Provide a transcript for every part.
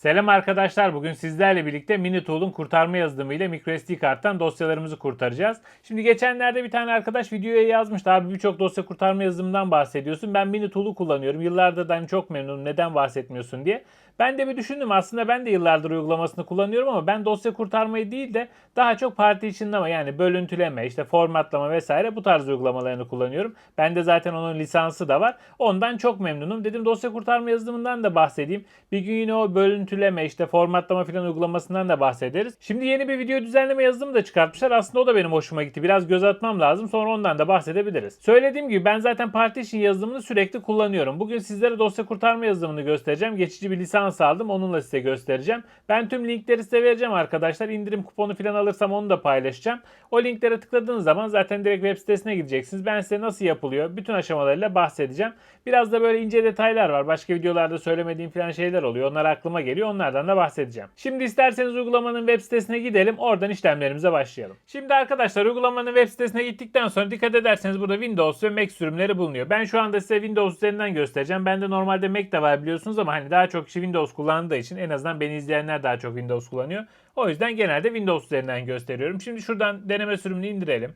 Selam arkadaşlar. Bugün sizlerle birlikte Minitool'un kurtarma yazılımı ile microSD karttan dosyalarımızı kurtaracağız. Şimdi geçenlerde bir tane arkadaş videoya yazmıştı. Abi birçok dosya kurtarma yazılımından bahsediyorsun. Ben Minitool'u kullanıyorum. Yıllardır da hani çok memnunum. Neden bahsetmiyorsun diye. Ben de bir düşündüm. Aslında ben de yıllardır uygulamasını kullanıyorum ama ben dosya kurtarmayı değil de daha çok parti içinde ama yani bölüntüleme, işte formatlama vesaire bu tarz uygulamalarını kullanıyorum. Bende zaten onun lisansı da var. Ondan çok memnunum. Dedim dosya kurtarma yazılımından da bahsedeyim. Bir gün yine o bölüntüleme, işte formatlama filan uygulamasından da bahsederiz. Şimdi yeni bir video düzenleme yazılımı da çıkartmışlar. Aslında o da benim hoşuma gitti. Biraz göz atmam lazım. Sonra ondan da bahsedebiliriz. Söylediğim gibi ben zaten parti için yazılımını sürekli kullanıyorum. Bugün sizlere dosya kurtarma yazılımını göstereceğim. Geçici bir lisans aldım. Onunla size göstereceğim. Ben tüm linkleri size vereceğim arkadaşlar. İndirim kuponu falan alırsam onu da paylaşacağım. O linklere tıkladığınız zaman zaten direkt web sitesine gideceksiniz. Ben size nasıl yapılıyor bütün aşamalarıyla bahsedeceğim. Biraz da böyle ince detaylar var. Başka videolarda söylemediğim falan şeyler oluyor. Onlar aklıma geliyor. Onlardan da bahsedeceğim. Şimdi isterseniz uygulamanın web sitesine gidelim. Oradan işlemlerimize başlayalım. Şimdi arkadaşlar uygulamanın web sitesine gittikten sonra dikkat ederseniz burada Windows ve Mac sürümleri bulunuyor. Ben şu anda size Windows üzerinden göstereceğim. Bende normalde Mac de var biliyorsunuz ama hani daha çok kişi Windows kullandığı için en azından beni izleyenler daha çok Windows kullanıyor. O yüzden genelde Windows üzerinden gösteriyorum. Şimdi şuradan deneme sürümünü indirelim.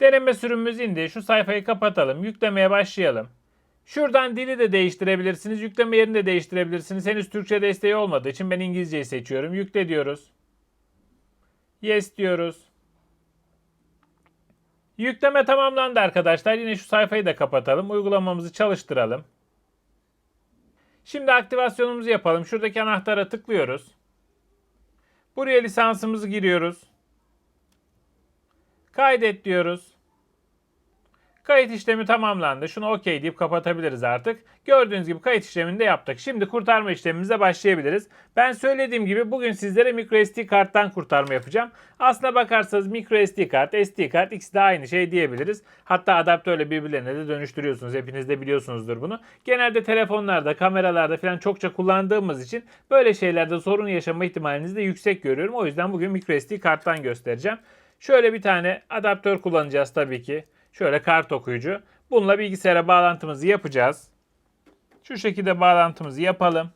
Deneme sürümümüz indi. Şu sayfayı kapatalım. Yüklemeye başlayalım. Şuradan dili de değiştirebilirsiniz. Yükleme yerini de değiştirebilirsiniz. Henüz Türkçe desteği olmadığı için ben İngilizceyi seçiyorum. Yükle diyoruz. Yes diyoruz. Yükleme tamamlandı arkadaşlar. Yine şu sayfayı da kapatalım. Uygulamamızı çalıştıralım. Şimdi aktivasyonumuzu yapalım. Şuradaki anahtara tıklıyoruz. Buraya lisansımızı giriyoruz. Kaydet diyoruz. Kayıt işlemi tamamlandı. Şunu OK deyip kapatabiliriz artık. Gördüğünüz gibi kayıt işlemini de yaptık. Şimdi kurtarma işlemimize başlayabiliriz. Ben söylediğim gibi bugün sizlere microSD karttan kurtarma yapacağım. Aslına bakarsanız microSD kart, SD kart ikisi de aynı şey diyebiliriz. Hatta adaptörle birbirlerine de dönüştürüyorsunuz. Hepiniz de biliyorsunuzdur bunu. Genelde telefonlarda, kameralarda falan çokça kullandığımız için böyle şeylerde sorun yaşama ihtimalinizi de yüksek görüyorum. O yüzden bugün microSD karttan göstereceğim. Şöyle bir tane adaptör kullanacağız tabii ki. Şöyle kart okuyucu. Bununla bilgisayara bağlantımızı yapacağız. Şu şekilde bağlantımızı yapalım.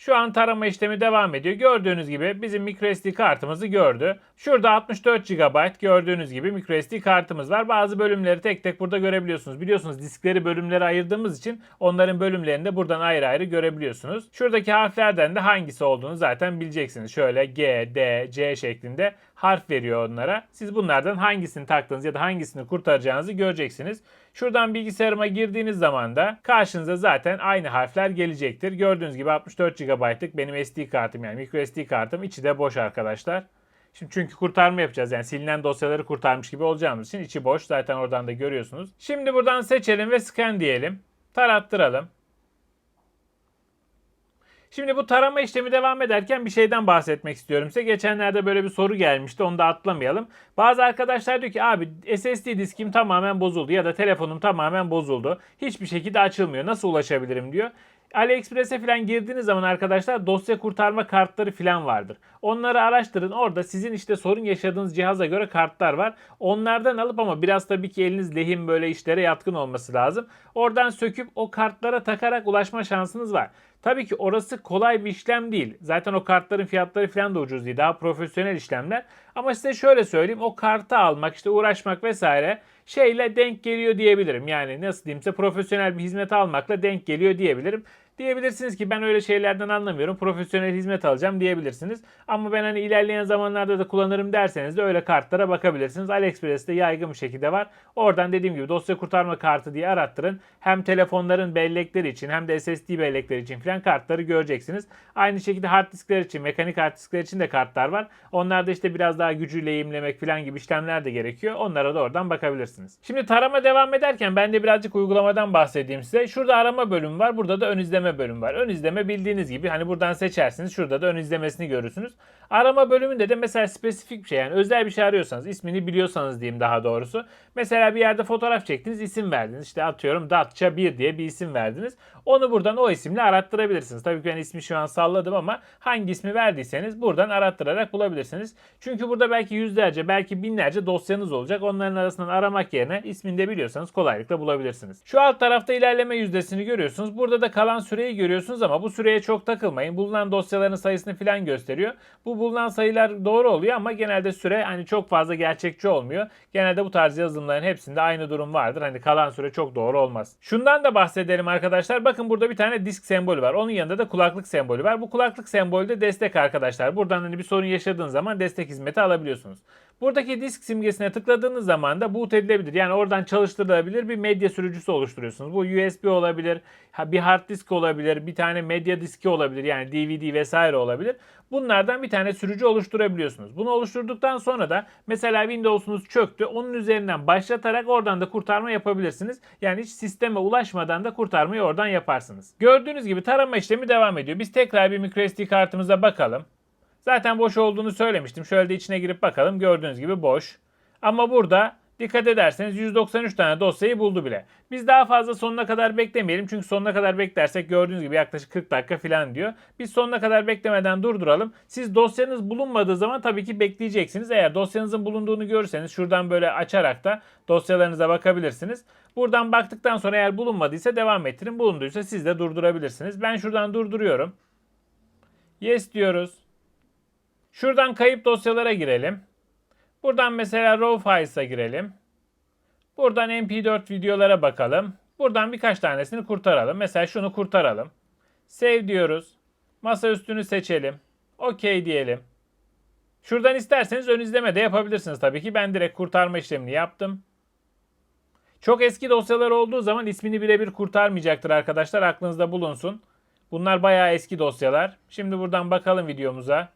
Şu an tarama işlemi devam ediyor. Gördüğünüz gibi bizim microSD kartımızı gördü. Şurada 64 GB gördüğünüz gibi microSD kartımız var. Bazı bölümleri tek tek burada görebiliyorsunuz. Biliyorsunuz diskleri bölümlere ayırdığımız için onların bölümlerini de buradan ayrı ayrı görebiliyorsunuz. Şuradaki harflerden de hangisi olduğunu zaten bileceksiniz. Şöyle G, D, C şeklinde harf veriyor onlara. Siz bunlardan hangisini taktığınız ya da hangisini kurtaracağınızı göreceksiniz. Şuradan bilgisayarıma girdiğiniz zaman da karşınıza zaten aynı harfler gelecektir. Gördüğünüz gibi 64 GB'lık benim SD kartım yani micro SD kartım içi de boş arkadaşlar. Şimdi çünkü kurtarma yapacağız yani silinen dosyaları kurtarmış gibi olacağımız için içi boş zaten oradan da görüyorsunuz. Şimdi buradan seçelim ve scan diyelim. Tarattıralım. Şimdi bu tarama işlemi devam ederken bir şeyden bahsetmek istiyorum size. Geçenlerde böyle bir soru gelmişti. Onu da atlamayalım. Bazı arkadaşlar diyor ki abi SSD diskim tamamen bozuldu ya da telefonum tamamen bozuldu. Hiçbir şekilde açılmıyor. Nasıl ulaşabilirim diyor. AliExpress'e falan girdiğiniz zaman arkadaşlar dosya kurtarma kartları falan vardır. Onları araştırın. Orada sizin işte sorun yaşadığınız cihaza göre kartlar var. Onlardan alıp ama biraz tabii ki eliniz lehim böyle işlere yatkın olması lazım. Oradan söküp o kartlara takarak ulaşma şansınız var. Tabii ki orası kolay bir işlem değil. Zaten o kartların fiyatları falan da ucuz değil. Daha profesyonel işlemler. Ama size şöyle söyleyeyim. O kartı almak, işte uğraşmak vesaire şeyle denk geliyor diyebilirim. Yani nasıl diyeyim size profesyonel bir hizmet almakla denk geliyor diyebilirim. Diyebilirsiniz ki ben öyle şeylerden anlamıyorum. Profesyonel hizmet alacağım diyebilirsiniz. Ama ben hani ilerleyen zamanlarda da kullanırım derseniz de öyle kartlara bakabilirsiniz. AliExpress'te yaygın bir şekilde var. Oradan dediğim gibi dosya kurtarma kartı diye arattırın. Hem telefonların bellekleri için hem de SSD bellekleri için falan kartları göreceksiniz. Aynı şekilde hard diskler için, mekanik hard diskler için de kartlar var. Onlarda işte biraz daha gücü lehimlemek falan gibi işlemler de gerekiyor. Onlara da oradan bakabilirsiniz. Şimdi tarama devam ederken ben de birazcık uygulamadan bahsedeyim size. Şurada arama bölümü var. Burada da ön izleme bölümü var. Ön izleme bildiğiniz gibi hani buradan seçersiniz. Şurada da ön izlemesini görürsünüz. Arama bölümünde de mesela spesifik bir şey yani özel bir şey arıyorsanız ismini biliyorsanız diyeyim daha doğrusu. Mesela bir yerde fotoğraf çektiniz isim verdiniz. İşte atıyorum Datça 1 diye bir isim verdiniz. Onu buradan o isimle arattırabilirsiniz. Tabii ki ben ismi şu an salladım ama hangi ismi verdiyseniz buradan arattırarak bulabilirsiniz. Çünkü burada belki yüzlerce belki binlerce dosyanız olacak. Onların arasından aramak yerine ismini de biliyorsanız kolaylıkla bulabilirsiniz. Şu alt tarafta ilerleme yüzdesini görüyorsunuz. Burada da kalan süre süreyi görüyorsunuz ama bu süreye çok takılmayın. Bulunan dosyaların sayısını falan gösteriyor. Bu bulunan sayılar doğru oluyor ama genelde süre hani çok fazla gerçekçi olmuyor. Genelde bu tarz yazılımların hepsinde aynı durum vardır. Hani kalan süre çok doğru olmaz. Şundan da bahsedelim arkadaşlar. Bakın burada bir tane disk sembolü var. Onun yanında da kulaklık sembolü var. Bu kulaklık sembolü de destek arkadaşlar. Buradan hani bir sorun yaşadığınız zaman destek hizmeti alabiliyorsunuz. Buradaki disk simgesine tıkladığınız zaman da boot edilebilir. Yani oradan çalıştırılabilir bir medya sürücüsü oluşturuyorsunuz. Bu USB olabilir, bir hard disk olabilir, bir tane medya diski olabilir. Yani DVD vesaire olabilir. Bunlardan bir tane sürücü oluşturabiliyorsunuz. Bunu oluşturduktan sonra da mesela Windows'unuz çöktü. Onun üzerinden başlatarak oradan da kurtarma yapabilirsiniz. Yani hiç sisteme ulaşmadan da kurtarmayı oradan yaparsınız. Gördüğünüz gibi tarama işlemi devam ediyor. Biz tekrar bir microSD kartımıza bakalım. Zaten boş olduğunu söylemiştim. Şöyle de içine girip bakalım. Gördüğünüz gibi boş. Ama burada dikkat ederseniz 193 tane dosyayı buldu bile. Biz daha fazla sonuna kadar beklemeyelim. Çünkü sonuna kadar beklersek gördüğünüz gibi yaklaşık 40 dakika falan diyor. Biz sonuna kadar beklemeden durduralım. Siz dosyanız bulunmadığı zaman tabii ki bekleyeceksiniz. Eğer dosyanızın bulunduğunu görürseniz şuradan böyle açarak da dosyalarınıza bakabilirsiniz. Buradan baktıktan sonra eğer bulunmadıysa devam ettirin. Bulunduysa siz de durdurabilirsiniz. Ben şuradan durduruyorum. Yes diyoruz. Şuradan kayıp dosyalara girelim. Buradan mesela RAW files'a girelim. Buradan MP4 videolara bakalım. Buradan birkaç tanesini kurtaralım. Mesela şunu kurtaralım. Save diyoruz. Masa üstünü seçelim. OK diyelim. Şuradan isterseniz ön izleme de yapabilirsiniz tabii ki. Ben direkt kurtarma işlemini yaptım. Çok eski dosyalar olduğu zaman ismini birebir kurtarmayacaktır arkadaşlar. Aklınızda bulunsun. Bunlar bayağı eski dosyalar. Şimdi buradan bakalım videomuza.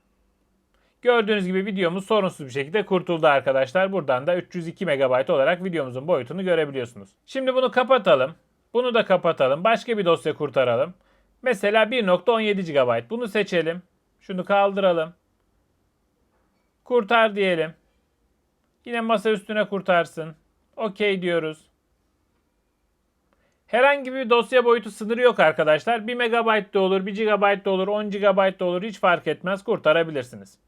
Gördüğünüz gibi videomuz sorunsuz bir şekilde kurtuldu arkadaşlar. Buradan da 302 MB olarak videomuzun boyutunu görebiliyorsunuz. Şimdi bunu kapatalım. Bunu da kapatalım. Başka bir dosya kurtaralım. Mesela 1.17 GB. Bunu seçelim. Şunu kaldıralım. Kurtar diyelim. Yine masa üstüne kurtarsın. OK diyoruz. Herhangi bir dosya boyutu sınırı yok arkadaşlar. 1 MB de olur, 1 GB de olur, 10 GB de olur hiç fark etmez kurtarabilirsiniz.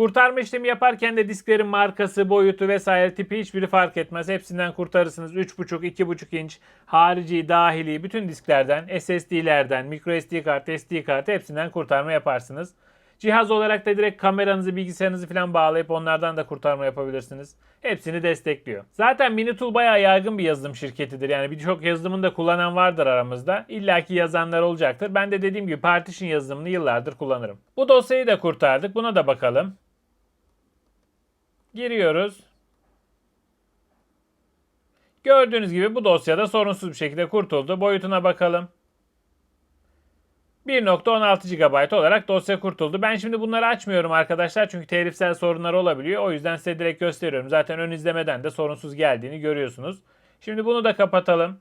Kurtarma işlemi yaparken de disklerin markası, boyutu vesaire tipi hiçbiri fark etmez. Hepsinden kurtarırsınız. 3.5, 2.5 inç, harici, dahili bütün disklerden, SSD'lerden, microSD kart, SD kart hepsinden kurtarma yaparsınız. Cihaz olarak da direkt kameranızı, bilgisayarınızı falan bağlayıp onlardan da kurtarma yapabilirsiniz. Hepsini destekliyor. Zaten Minitool bayağı yaygın bir yazılım şirketidir. Yani birçok yazılımını da kullanan vardır aramızda. İlla ki yazanlar olacaktır. Ben de dediğim gibi Partition yazılımını yıllardır kullanırım. Bu dosyayı da kurtardık. Buna da bakalım. Giriyoruz. Gördüğünüz gibi bu dosyada sorunsuz bir şekilde kurtuldu. Boyutuna bakalım. 1.16 GB olarak dosya kurtuldu. Ben şimdi bunları açmıyorum arkadaşlar çünkü telifsel sorunlar olabiliyor. O yüzden size direkt gösteriyorum. Zaten ön izlemeden de sorunsuz geldiğini görüyorsunuz. Şimdi bunu da kapatalım.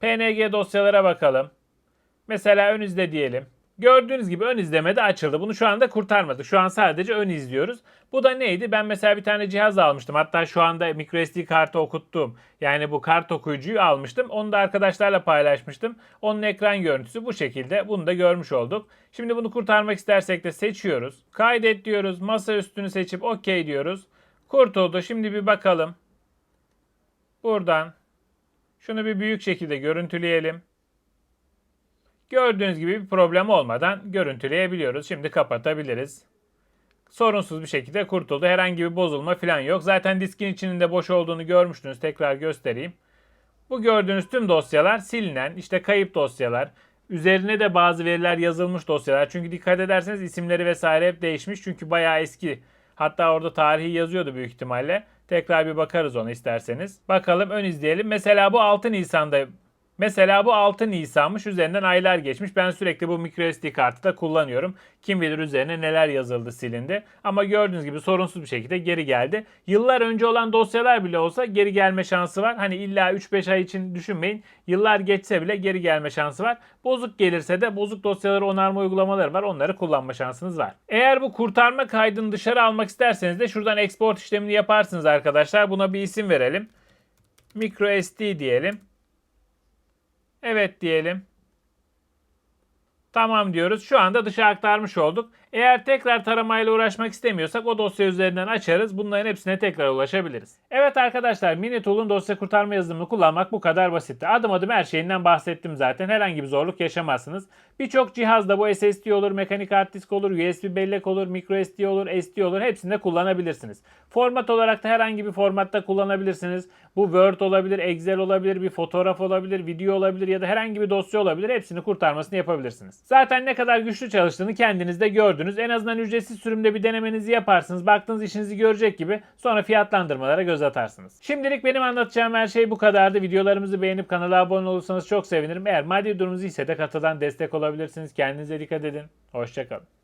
PNG dosyalara bakalım. Mesela ön izle diyelim. Gördüğünüz gibi ön izlemede açıldı. Bunu şu anda kurtarmadık. Şu an sadece ön izliyoruz. Bu da neydi? Ben mesela bir tane cihaz almıştım. Hatta şu anda microSD kartı okuttuğum yani bu kart okuyucuyu almıştım. Onu da arkadaşlarla paylaşmıştım. Onun ekran görüntüsü bu şekilde. Bunu da görmüş olduk. Şimdi bunu kurtarmak istersek de seçiyoruz. Kaydet diyoruz. Masa üstünü seçip OK diyoruz. Kurtuldu. Şimdi bir bakalım. Buradan şunu bir büyük şekilde görüntüleyelim. Gördüğünüz gibi bir problem olmadan görüntüleyebiliyoruz. Şimdi kapatabiliriz. Sorunsuz bir şekilde kurtuldu. Herhangi bir bozulma falan yok. Zaten diskin içinin de boş olduğunu görmüştünüz. Tekrar göstereyim. Bu gördüğünüz tüm dosyalar silinen, işte kayıp dosyalar, üzerine de bazı veriler yazılmış dosyalar. Çünkü dikkat ederseniz isimleri vesaire hep değişmiş. Çünkü bayağı eski. Hatta orada tarihi yazıyordu büyük ihtimalle. Tekrar bir bakarız ona isterseniz. Bakalım ön izleyelim. Mesela bu 6 Nisan'da Mesela bu 6 Nisan'mış üzerinden aylar geçmiş. Ben sürekli bu microSD kartı da kullanıyorum. Kim bilir üzerine neler yazıldı silindi. Ama gördüğünüz gibi sorunsuz bir şekilde geri geldi. Yıllar önce olan dosyalar bile olsa geri gelme şansı var. Hani illa 3-5 ay için düşünmeyin. Yıllar geçse bile geri gelme şansı var. Bozuk gelirse de bozuk dosyaları onarma uygulamaları var. Onları kullanma şansınız var. Eğer bu kurtarma kaydını dışarı almak isterseniz de şuradan export işlemini yaparsınız arkadaşlar. Buna bir isim verelim. MicroSD diyelim. Evet diyelim. Tamam diyoruz. Şu anda dışa aktarmış olduk. Eğer tekrar taramayla uğraşmak istemiyorsak o dosya üzerinden açarız. Bunların hepsine tekrar ulaşabiliriz. Evet arkadaşlar Minitool'un dosya kurtarma yazılımını kullanmak bu kadar basitti. Adım adım her şeyinden bahsettim zaten. Herhangi bir zorluk yaşamazsınız. Birçok cihazda bu SSD olur, mekanik hard disk olur, USB bellek olur, micro SD olur, SD olur. Hepsinde kullanabilirsiniz. Format olarak da herhangi bir formatta kullanabilirsiniz. Bu Word olabilir, Excel olabilir, bir fotoğraf olabilir, video olabilir ya da herhangi bir dosya olabilir. Hepsini kurtarmasını yapabilirsiniz. Zaten ne kadar güçlü çalıştığını kendiniz de gördünüz. En azından ücretsiz sürümde bir denemenizi yaparsınız. Baktığınız işinizi görecek gibi sonra fiyatlandırmalara göz atarsınız. Şimdilik benim anlatacağım her şey bu kadardı. Videolarımızı beğenip kanala abone olursanız çok sevinirim. Eğer maddi durumunuz ise de katılan destek olabilirsiniz. Kendinize dikkat edin. Hoşçakalın.